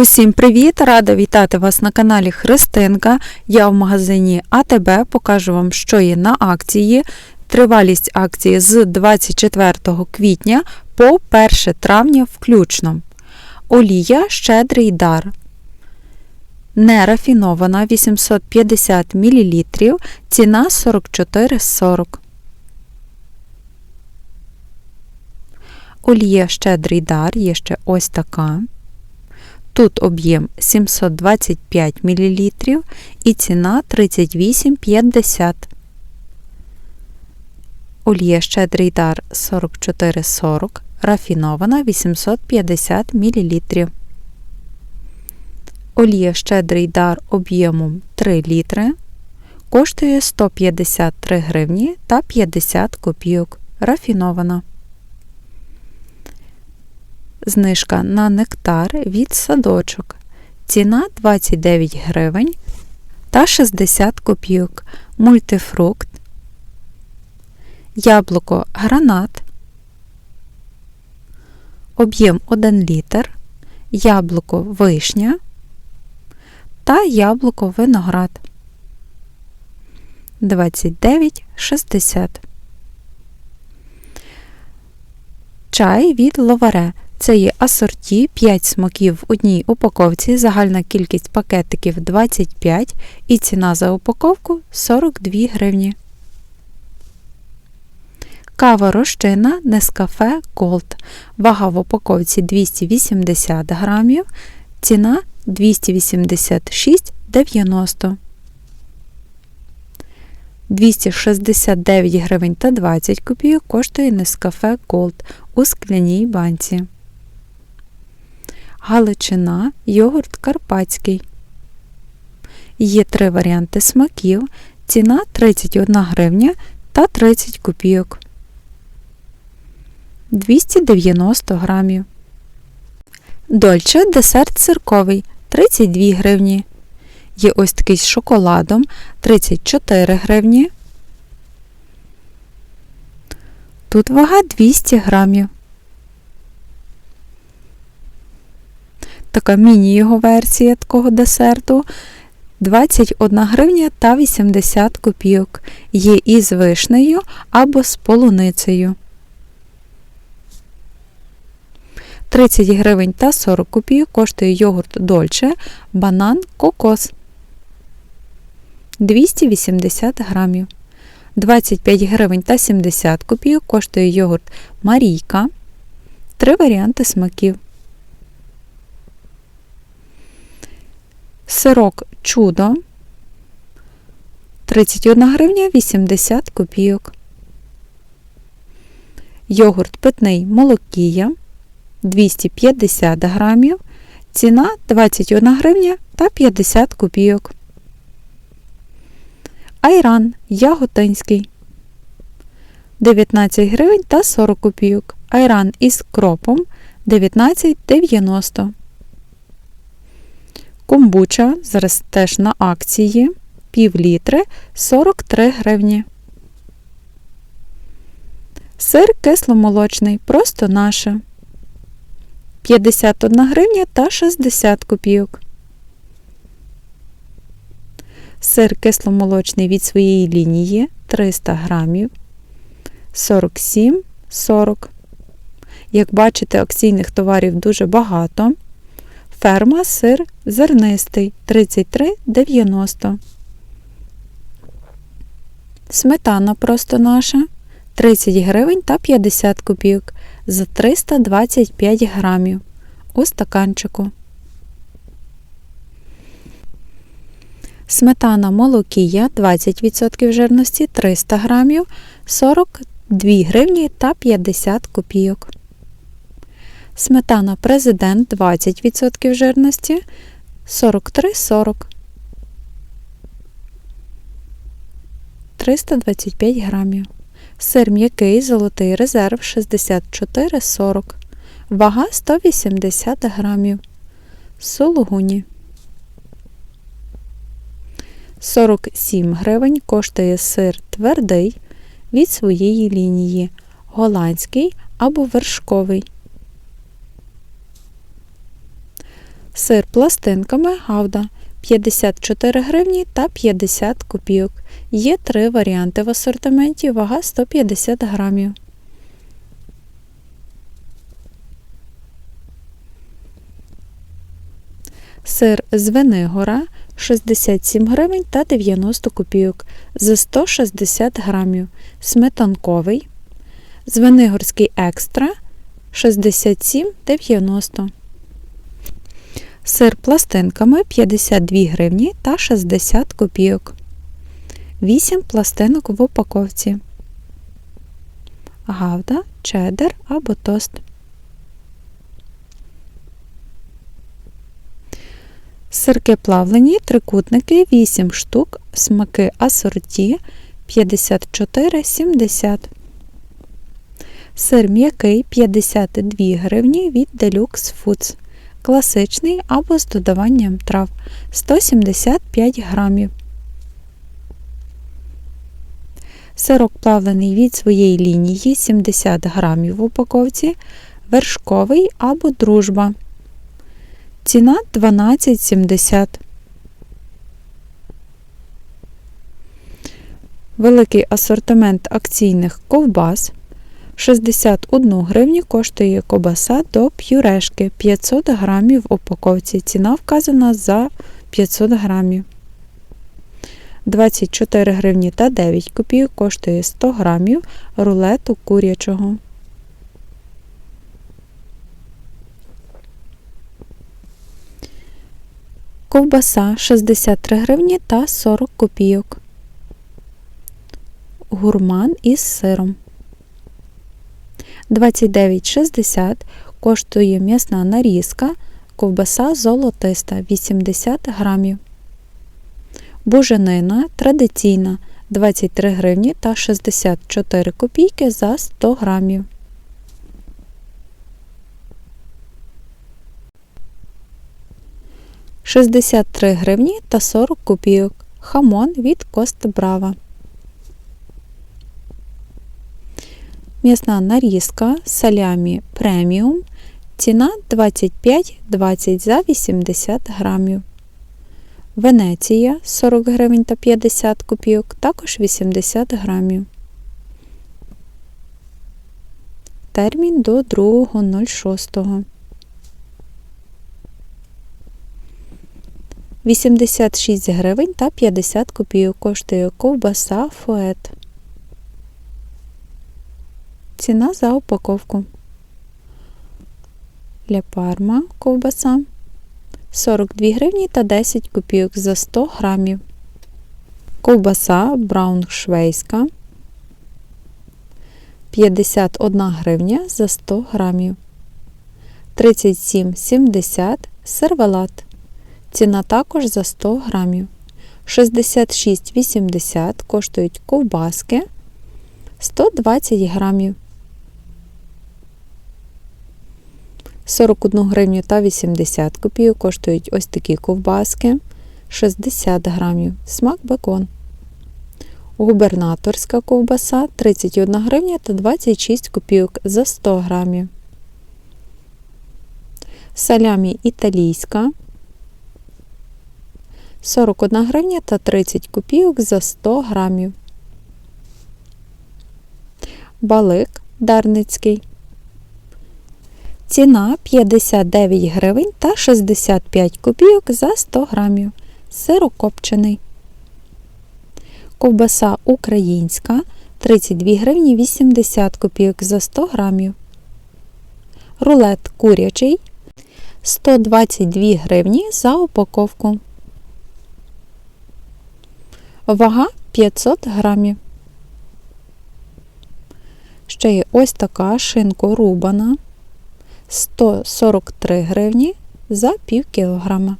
Усім привіт! Рада вітати вас на каналі Христинка. Я в магазині АТБ покажу вам, що є на акції. Тривалість акції з 24 квітня по 1 травня включно. Олія щедрий дар. Нерафінована 850 мл, ціна 44,40. Олія щедрий дар є ще ось така. Тут об'єм 725 мл і ціна 38,50. Олія щедрий дар 44,40, рафінована 850 мл. Олія щедрий дар об'ємом 3 літри коштує 153 гривні та 50 копійок. Рафінована. Знижка на нектар від садочок. Ціна 29 гривень та 60 копійок. Мультифрукт. Яблуко гранат. Об'єм 1 літр. Яблуко вишня та яблуко виноград. 29,60. Чай від ловаре. Це є асорті 5 смаків в одній упаковці, загальна кількість пакетиків 25 і ціна за упаковку 42 гривні. Кава розчина Нескафе Gold. Вага в упаковці 280 грамів, ціна 286,90 269 гривень та 20 копійок коштує Нескафе Gold у скляній банці. Галичина, йогурт карпатський. Є три варіанти смаків. Ціна 31 гривня та 30 копійок. 290 грамів. Дольче десерт цирковий 32 гривні. Є ось такий з шоколадом 34 гривні. Тут вага 200 грамів. Така міні-його версія такого десерту. 21 гривня та 80 копійок. Є із вишнею або з полуницею. 30 гривень та 40 копійок коштує йогурт Дольче, банан, кокос. 280 грамів. 25 гривень та 70 копійок коштує йогурт Марійка. Три варіанти смаків. Сирок чудо 31 гривня 80 копійок. Йогурт питний молокія 250 грамів. Ціна 21 гривня та 50 копійок. Айран яготинський 19 гривень та 40 копійок. Айран із кропом 19,90 Комбуча зараз теж на акції пів літри 43 гривні. Сир кисломолочний, просто наше 51 гривня та 60 копійок. Сир кисломолочний від своєї лінії 300 грамів 47,40. Як бачите, акційних товарів дуже багато. Ферма сир зернистий 33,90. Сметана просто наша 30 гривень та 50 копійок за 325 грамів у стаканчику. Сметана молокія 20% жирності 300 грамів 42 гривні та 50 копійок. Сметана президент 20% жирності 43,40 325 грамів. Сир м'який золотий резерв 64,40 Вага 180 грамів. Сулугуні. 47 гривень коштує сир твердий від своєї лінії. Голландський або вершковий. Сир пластинками гавда 54 гривні та 50 копійок. Є три варіанти в асортименті, вага 150 грамів. Сир Звенигора 67 гривень та 90 копійок за 160 грамів. Сметанковий. Звенигорський екстра 67,90. Сир пластинками 52 гривні та 60 копійок. 8 пластинок в упаковці. Гавда, чеддер або тост. Сирки плавлені, трикутники 8 штук, смаки асорті 54,70. Сир м'який 52 гривні від Deluxe Foods. Класичний або з додаванням трав 175 грамів. Сирок плавлений від своєї лінії 70 грамів в упаковці, вершковий або дружба. Ціна 12,70. Великий асортимент акційних ковбас. 61 гривню коштує кобаса до п'юрешки 500 грамів в упаковці. Ціна вказана за 500 грамів. 24 гривні та 9 копійок коштує 100 грамів рулету курячого. Ковбаса 63 гривні та 40 копійок. Гурман із сиром. 29,60 коштує м'ясна нарізка, ковбаса золотиста 80 грамів. Буженина традиційна 23 гривні та 64 копійки за 100 грамів. Шістдесят гривні та 40 копійок. Хамон від Кост Брава. М'ясна нарізка салямі преміум. Ціна 25,20 за 80 грамів. Венеція 40 гривень та 50 копійок, також 80 грамів. Термін до 2.06. 86 гривень та 50 копійок коштує ковбаса фует. Ціна за упаковку. Ля парма ковбаса 42 гривні та 10 копійок за 100 грамів. Ковбаса брауншвейська 51 гривня за 100 грамів. 37,70 сервелат. Ціна також за 100 грамів. 66,80 коштують ковбаски 120 грамів. 41 гривню та 80 копійок коштують ось такі ковбаски 60 грамів. Смак бекон. Губернаторська ковбаса 31 гривня та 26 копійок за 100 грамів. Салямі італійська 41 гривня та 30 копійок за 100 грамів. Балик дарницький Ціна 59 гривень та 65 копійок за 100 грамів. Сирокопчений. Ковбаса українська 32 гривні 80 копійок за 100 грамів. Рулет курячий 122 гривні за упаковку. Вага 500 грамів. Ще є ось така шинко рубана 143 гривні за пів кілограма.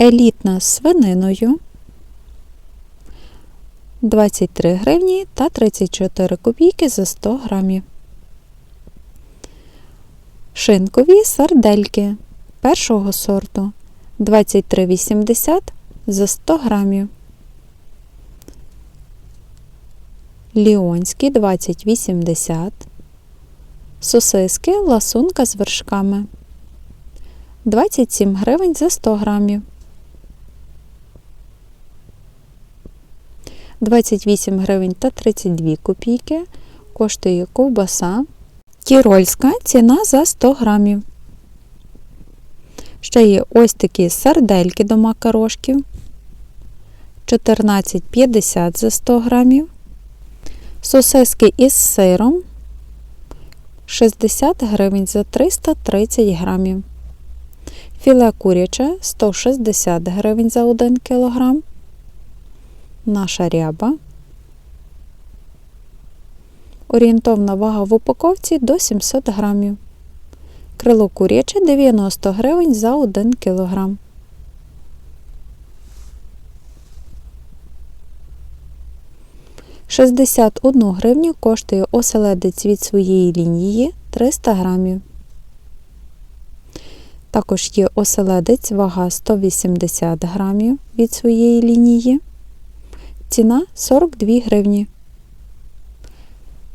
Елітна з свининою 23 гривні та 34 копійки за 100 грамів. Шинкові сардельки першого сорту 23,80 за 100 грамів. Ліонські 20,80 Сосиски ласунка з вершками 27 гривень за 100 грамів. 28 гривень та 32 копійки коштує ковбаса. Тірольська ціна за 100 грамів. Ще є ось такі сардельки до макарошків. 14,50 за 100 грамів. Сосиски із сиром 60 гривень за 330 грамів. Філе куряче 160 гривень за 1 кг. Наша ряба. Орієнтовна вага в упаковці до 700 грамів. Крило куряче 90 гривень за 1 кг. 61 гривню коштує оселедець від своєї лінії 300 грамів. Також є оселедець, вага 180 грамів від своєї лінії. Ціна 42 гривні.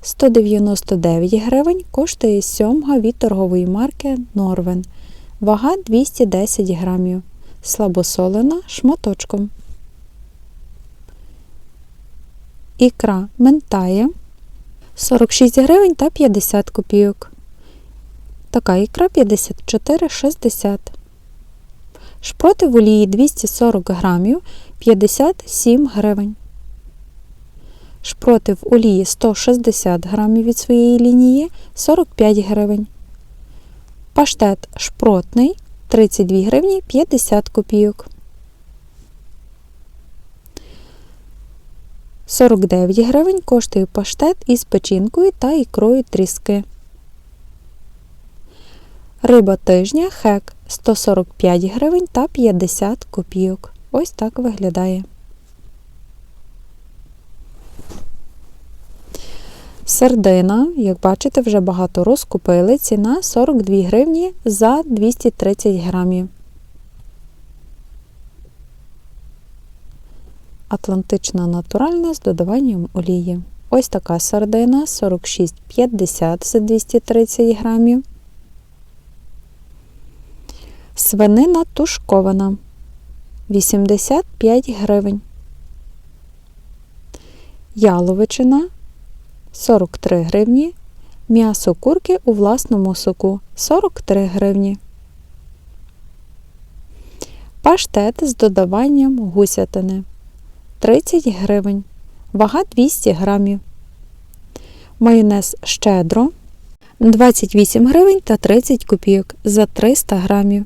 199 гривень коштує сьомга від торгової марки Норвен. Вага 210 грамів. Слабосолена шматочком. Ікра ментає 46 гривень та 50 копійок. Така ікра 54,60. Шпроти в олії 240 грамів 57 гривень. Шпроти в олії 160 грамів від своєї лінії 45 гривень. Паштет шпротний 32 гривні 50 копійок. 49 гривень коштує паштет із печінкою та ікрою тріски. Риба тижня хек 145 гривень та 50 копійок. Ось так виглядає. Сердина, як бачите, вже багато розкупили. Ціна 42 гривні за 230 грамів. Атлантична натуральна з додаванням олії. Ось така сардина 46,50 за 230 грамів. Свинина тушкована 85 гривень. Яловичина 43 гривні. М'ясо курки у власному соку 43 гривні. Паштет з додаванням гусятини 30 гривень. Вага 200 грамів. Майонез щедро 28 гривень та 30 копійок за 300 грамів.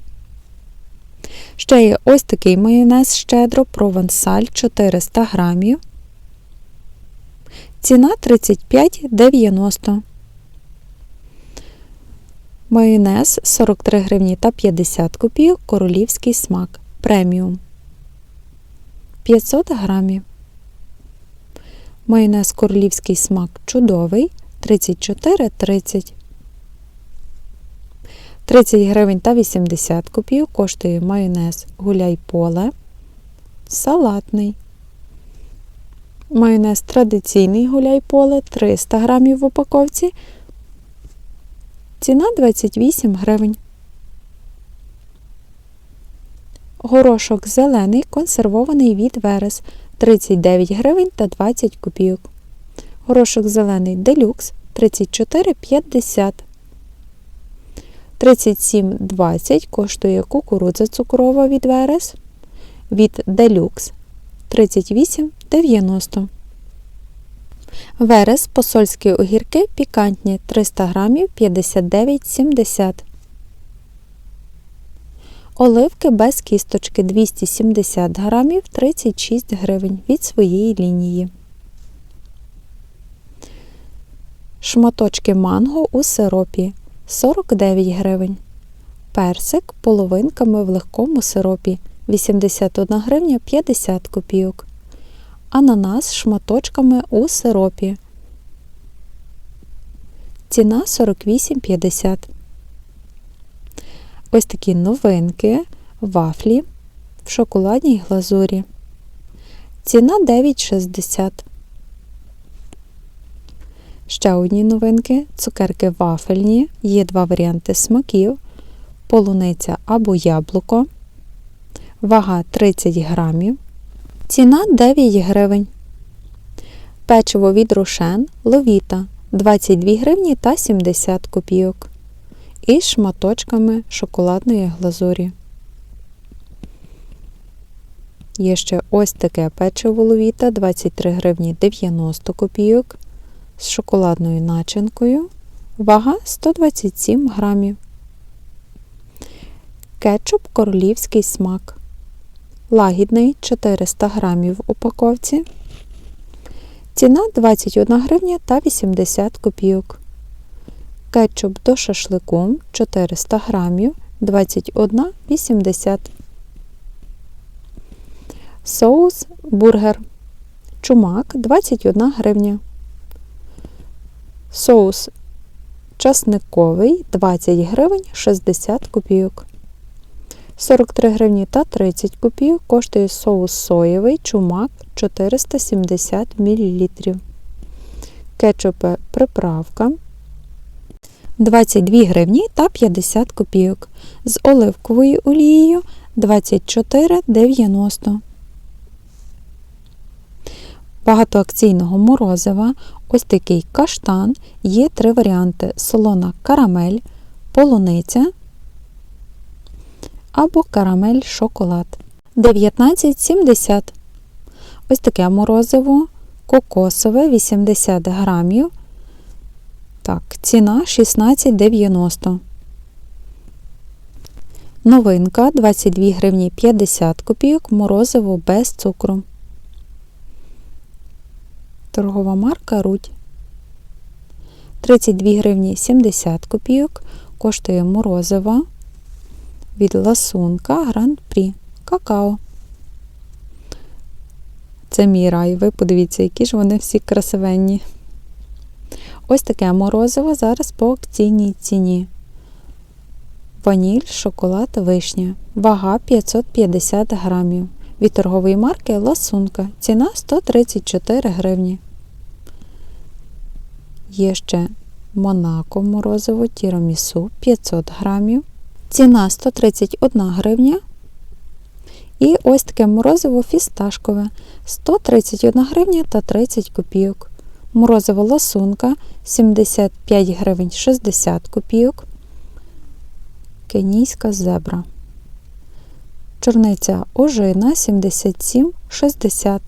Ще є ось такий майонез щедро провансаль 400 грамів. Ціна 35,90. Майонез 43 гривні та 50 копійок. Королівський смак. Преміум 500 грамів. Майонез королівський смак чудовий 34,30. 30 гривень та 80 копійок коштує майонез гуляй поле. Салатний. Майонез традиційний гуляй поле 300 грамів в упаковці. Ціна 28 гривень. Горошок зелений консервований від верес 39 гривень та 20 копійок. Горошок зелений делюкс 34,50. 37,20 коштує кукурудза цукрова від верес. Від делюкс 38,90. Верес посольські огірки пікантні 300 грамів 59,70. Оливки без кісточки 270 грамів 36 гривень від своєї лінії. Шматочки манго у сиропі 49 гривень. Персик половинками в легкому сиропі 81 гривня 50 копійок. Ананас шматочками у сиропі. Ціна 48,50. Ось такі новинки, вафлі в шоколадній глазурі. Ціна 9,60. Ще одні новинки цукерки вафельні. Є два варіанти смаків. полуниця або яблуко, вага 30 грамів, ціна 9 гривень. Печиво від Рошен Ловіта 22 гривні та 70 копійок. Із шматочками шоколадної глазурі. Є ще ось таке печиво Ловіта 23 гривні 90 копійок з шоколадною начинкою. Вага 127 грамів. Кетчуп королівський смак. Лагідний 400 грамів в упаковці. Ціна 21 гривня та 80 копійок. Кетчуп до шашлику 400 грамів 21,80. Соус бургер. Чумак 21 гривня. Соус часниковий 20 гривень 60 копійок. 43 гривні та 30 копійок коштує соус соєвий чумак 470 мл. Кетчупе приправка 22 гривні та 50 копійок. З оливковою олією 24,90. Багатоакційного морозива. Ось такий каштан. Є три варіанти: солона карамель, полуниця або карамель шоколад. 19,70. Ось таке морозиво кокосове 80 грамів. Так, ціна 16,90. Новинка 22 гривні 50 копійок, морозиво без цукру. Торгова марка Рудь. 32 гривні 70 копійок. Коштує морозиво від ласунка Гранд Прі. Какао. Це мій рай. Ви подивіться, які ж вони всі красивенні. Ось таке морозиво зараз по акційній ціні. Ваніль, шоколад, вишня. Вага 550 грамів. Від торгової марки Ласунка. Ціна 134 гривні. Є ще Монако морозиво тірамісу 500 грамів. Ціна 131 гривня. І ось таке морозиво фісташкове 131 гривня та 30 копійок. Морозиво ласунка 75 гривень 60 копійок. Кенійська зебра. Чорниця ожина 77,60.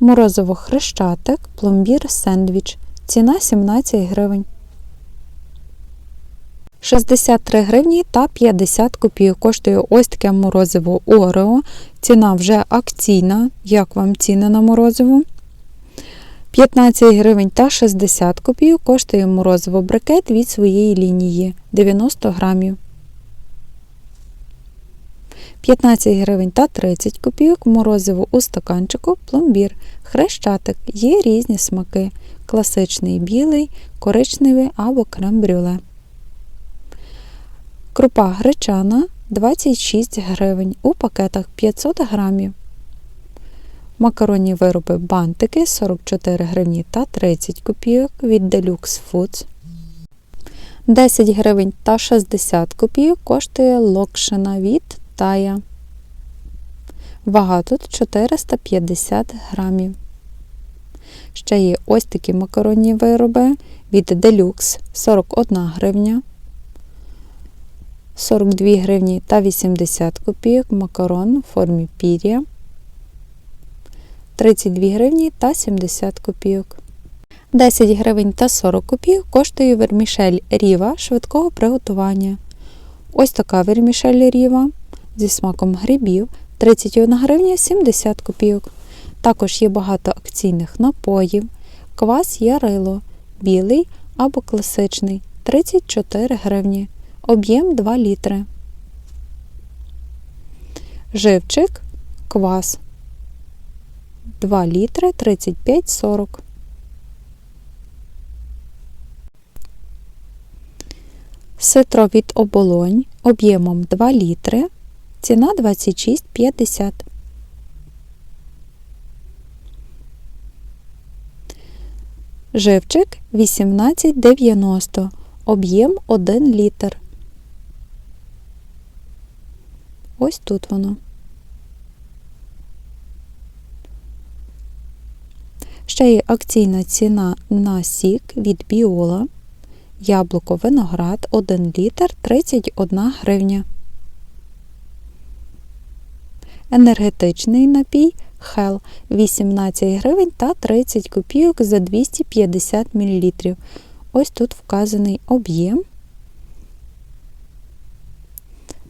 Морозиво хрещатик, пломбір сендвіч. Ціна 17 гривень. 63 гривні та 50 копійок коштує ось таке морозиво Орео. Ціна вже акційна. Як вам ціна на морозиво? 15 гривень та 60 копійок коштує морозиво брикет від своєї лінії 90 грамів. 15 гривень та 30 копійок морозиво у стаканчику пломбір. Хрещатик. Є різні смаки. Класичний білий, коричневий або крем-брюле. Крупа гречана 26 гривень у пакетах 500 грамів. Макаронні вироби бантики 44 гривні та 30 копійок від Deluxe Foods. 10 гривень та 60 копійок коштує локшина від Тая. Вага тут 450 грамів. Ще є ось такі макаронні вироби від Deluxe 41 гривня. 42 гривні та 80 копійок макарон у формі пір'я. 32 гривні та 70 копійок. 10 гривень та 40 копійок коштує вермішель ріва швидкого приготування. Ось така вермішель ріва зі смаком грибів 31 гривня 70 копійок. Також є багато акційних напоїв. Квас ярило білий або класичний 34 гривні. Об'єм 2 літри. Живчик квас 2 літри 35,40. Ситро від оболонь об'ємом 2 літри. Ціна 26,50. Живчик 18,90. Об'єм 1 літр. Ось тут воно. Ще є акційна ціна на сік від Біола. Яблуко виноград 1 літр 31 гривня. Енергетичний напій Хел 18 гривень та 30 копійок за 250 мл. Ось тут вказаний об'єм.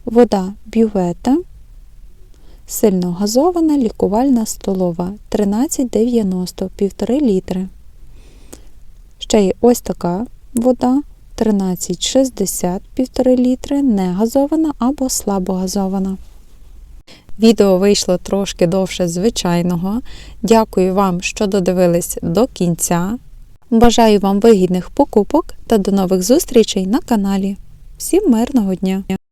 Вода бювета. Сильно газована лікувальна столова 13,90 1,5 літри. Ще є ось така вода 13,60 1,5 літри, не газована або слабогазована. Відео вийшло трошки довше звичайного. Дякую вам, що додивились до кінця. Бажаю вам вигідних покупок та до нових зустрічей на каналі. Всім мирного дня!